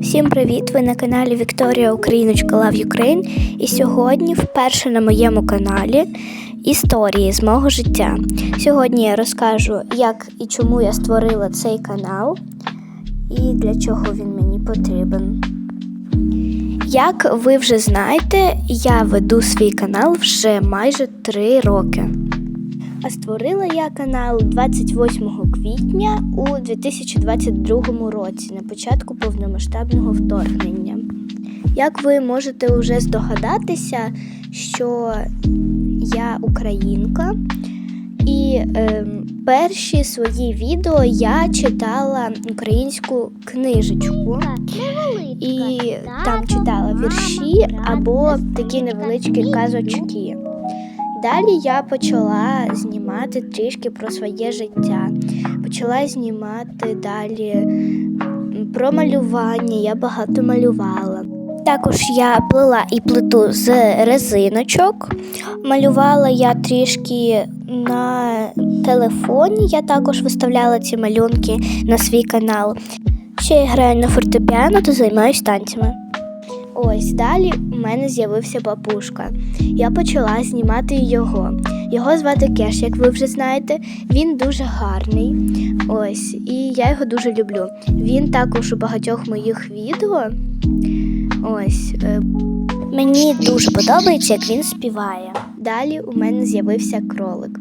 Всім привіт! Ви на каналі Вікторія Україночка Love Ukraine. І сьогодні вперше на моєму каналі історії з мого життя. Сьогодні я розкажу, як і чому я створила цей канал і для чого він мені потрібен. Як ви вже знаєте, я веду свій канал вже майже 3 роки. А створила я канал 28 квітня у 2022 році, на початку повномасштабного вторгнення. Як ви можете вже здогадатися, що я українка, і е, перші свої відео я читала українську книжечку. І там читала вірші або такі невеличкі казочки. Далі я почала знімати трішки про своє життя. Почала знімати далі про малювання, я багато малювала. Також я плела і плиту з резиночок. Малювала я трішки на телефоні. Я також виставляла ці малюнки на свій канал. Ще я граю на фортепіано та займаюся танцями. Ось далі у мене з'явився папушка. Я почала знімати його. Його звати Кеш, як ви вже знаєте. Він дуже гарний. Ось, і я його дуже люблю. Він також у багатьох моїх відео. Ось. е, Мені дуже подобається, як він співає. Далі у мене з'явився кролик.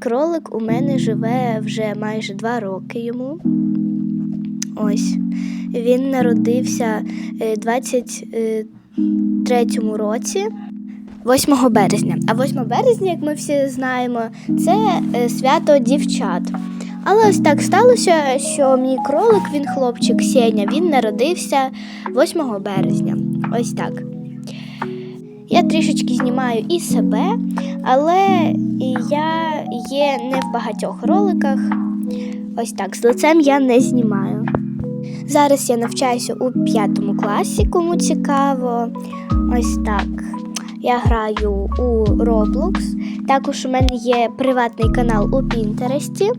Кролик у мене живе вже майже два роки йому. Ось. Він народився е, 23-му році, 8 березня. А 8 березня, як ми всі знаємо, це е, свято дівчат. Але ось так сталося, що мій кролик, він хлопчик Сеня, він народився 8 березня. Ось так. Я трішечки знімаю і себе, але я є не в багатьох роликах. Ось так, з лицем я не знімаю. Зараз я навчаюся у п'ятому класі, кому цікаво. Ось так. Я граю у Roblox. Також у мене є приватний канал у Пінтересті.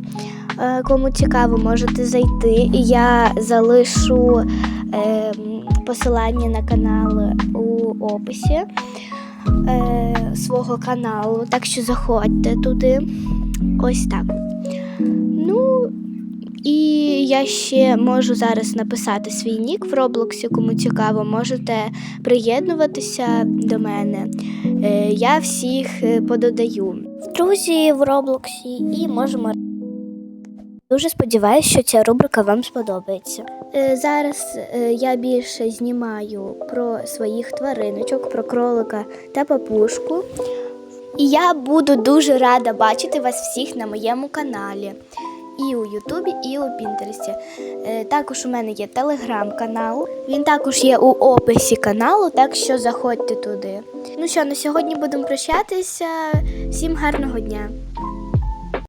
Кому цікаво, можете зайти. Я залишу е, посилання на канал у описі е, свого каналу. Так що заходьте туди. Ось так. Я ще можу зараз написати свій нік в Роблоксі, кому цікаво, можете приєднуватися до мене. Е, Я всіх е, пододаю. Друзі в Роблоксі і можемо. Дуже сподіваюся, що ця рубрика вам сподобається. Е, Зараз я більше знімаю про своїх твариночок, про кролика та папушку. І я буду дуже рада бачити вас всіх на моєму каналі. І у Ютубі, і у Пінтересті. Е, Також у мене є телеграм-канал. Він також є у описі каналу, так що заходьте туди. Ну що, на сьогодні будемо прощатися. Всім гарного дня!